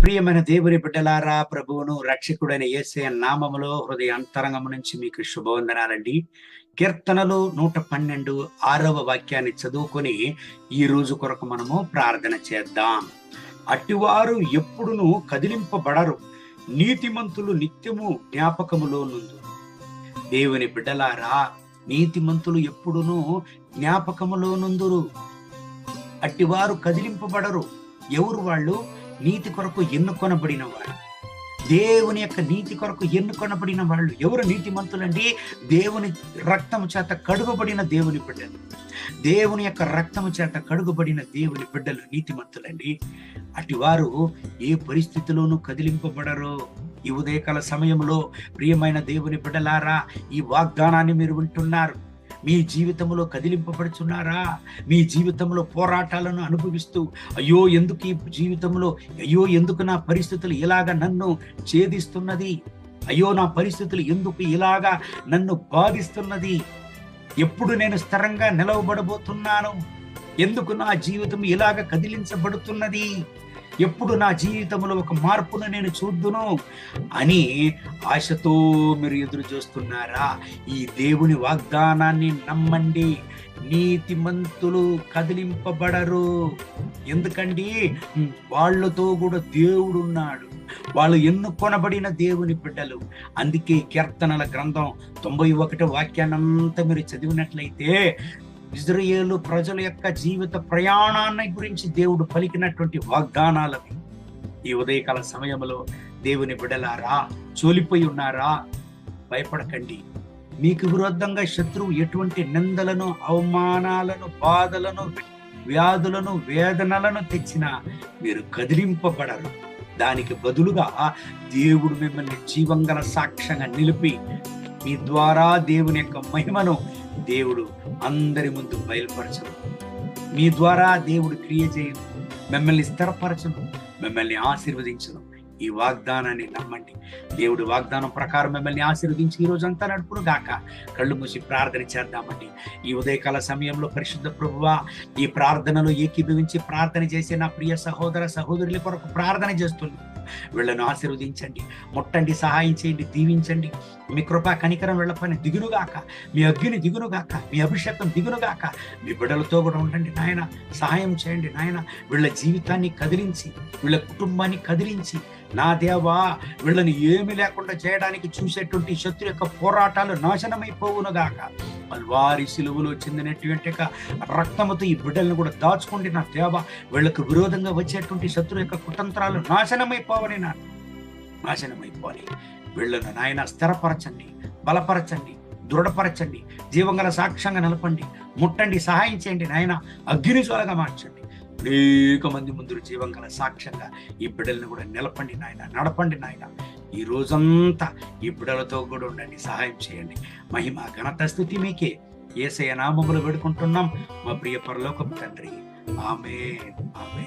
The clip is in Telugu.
ప్రియమైన దేవుని బిడ్డలారా ప్రభువును రక్షకుడైన ఏసే నామములో హృదయ అంతరంగము నుంచి మీకు శుభవందనాలండి. కీర్తనలు నూట పన్నెండు ఆరవ వాక్యాన్ని చదువుకొని ఈ రోజు కొరకు మనము ప్రార్థన చేద్దాం. అట్టివారు ఎప్పుడును కదిలింపబడరు నీతిమంతులు నిత్యము జ్ఞాపకములో నుండు దేవుని బిడ్డలారా నీతిమంతులు ఎప్పుడును జ్ఞాపకములో నుందురు. అట్టివారు కదిలింపబడరు ఎవరు వాళ్ళు? నీతి కొరకు ఎన్నుకొనబడిన వాడు దేవుని యొక్క నీతి కొరకు ఎన్నుకొనబడిన వాళ్ళు ఎవరు నీతిమంతులండి? దేవుని రక్తము చేత కడుగబడిన దేవుని బిడ్డలు. దేవుని యొక్క రక్తము చేత కడుగబడిన దేవుని బిడ్డలు నీతిమంతులండి. అటు వారు ఏ పరిస్థితిలోనూ కదిలింపబడరు. ఈ ఉదయకాల సమయంలో ప్రియమైన దేవుని బిడ్డలారా ఈ వాగ్దానాన్ని మీరు వింటున్నారు. మీ జీవితంలో కదిలింపబడుచున్నారా? మీ జీవితంలో పోరాటాలను అనుభవిస్తూ అయ్యో ఎందుకు ఈ జీవితంలో అయ్యో ఎందుకు నా పరిస్థితులు ఇలాగ నన్ను ఛేదిస్తున్నది? అయ్యో నా పరిస్థితులు ఎందుకు ఇలాగా నన్ను బాధిస్తున్నది? ఎప్పుడు నేను స్థిరంగా నిలవబడబోతున్నాను? ఎందుకు నా జీవితం ఇలాగ కదిలించబడుతున్నది? ఎప్పుడు నా జీవితంలో ఒక మార్పును నేను చూద్దును అని ఆశతో మీరు ఎదురు చూస్తున్నారా? ఈ దేవుని వాగ్దానాన్ని నమ్మండి. నీతిమంతులు కదిలింపబడరు. ఎందుకండి? వాళ్ళతో కూడా దేవుడున్నాడు వాళ్ళు ఎన్నుకొనబడిన దేవుని బిడ్డలు. అందుకే కీర్తనల గ్రంథం తొంభై ఒకటి వాక్యాన్నంతా మీరు చదివినట్లయితే ఇజ్రాయేలు ప్రజల యొక్క జీవిత ప్రయాణాన్ని గురించి దేవుడు పలికినటువంటి వాగ్దానాలవి ఈ ఉదయకాల సమయంలో దేవుని బిడలారా చోలిపోయి ఉన్నారా? భయపడకండి. మీకు విరుద్ధంగా శత్రువు ఎటువంటి నిందలను అవమానాలను బాధలను వ్యాధులను వేదనలను తెచ్చినా మీరు కదిలింపబడరు. దానికి బదులుగా దేవుడు మిమ్మల్ని జీవంగల సాక్ష్యంగా నిలిపి మీ ద్వారా దేవుని యొక్క మహిమను దేవుడు అందరి ముందు బయలుపరచను. మీ ద్వారా దేవుడు క్రియ చేయను. మిమ్మల్ని స్థిరపరచను. మిమ్మల్ని ఆశీర్వదించను. ఈ వాగ్దానాన్ని నమ్మండి. దేవుడు వాగ్దానం ప్రకారం మిమ్మల్ని ఆశీర్వదించి ఈ రోజంతా నడుపును గాక కళ్ళు మూసి ప్రార్థన చేద్దామండి. ఈ ఉదయకాల సమయంలో పరిశుద్ధ ప్రభువా ఈ ప్రార్థనలో ఏకీభవించి ప్రార్థన చేసే నా ప్రియ సహోదర సహోదరుల కొరకు ప్రార్థన చేస్తున్నాను వీళ్ళను ఆశీర్వదించండి ముట్టండి సహాయం చేయండి దీవించండి. మీ కృపా కనికరం వీళ్ళపైన దిగునుగాక మీ అగ్గిని దిగునుగాక మీ అభిషేకం దిగునుగాక మీ బిడ్డలతో కూడా ఉండండి నాయన సహాయం చేయండి నాయన. వీళ్ళ జీవితాన్ని కదిలించి వీళ్ళ కుటుంబాన్ని కదిలించి నా దేవా వీళ్ళని ఏమి లేకుండా చేయడానికి చూసేటువంటి శత్రు యొక్క పోరాటాలు నాశనమైపోవునుగాక. వారి సిలువలో చెందినటువంటి యొక్క రక్తముతో ఈ బిడ్డలను కూడా దాచుకోండి నా దేవ. వీళ్ళకు విరోధంగా వచ్చేటువంటి శత్రు యొక్క కుతంత్రాలు నాశనమైపోవని నా నాశనమైపోవాలి వీళ్ళను నాయన స్థిరపరచండి బలపరచండి దృఢపరచండి జీవంగల సాక్ష్యంగా నిలపండి ముట్టండి సహాయం చేయండి నాయన. అగ్నిజ్వాలగా మార్చండి. అనేక మంది ముందు జీవంగల సాక్ష్యంగా ఈ బిడ్డలను కూడా నిలపండి నాయన నడపండి నాయన. ఈ రోజంతా ఈ బిడ్డలతో కూడా ఉండండి సహాయం చేయండి. మహిమ ఘనత స్థుతి మీకే ఏసయ నామములు వేడుకుంటున్నాం. మా ప్రియ పరలోకం తండ్రి. ఆమె ఆమె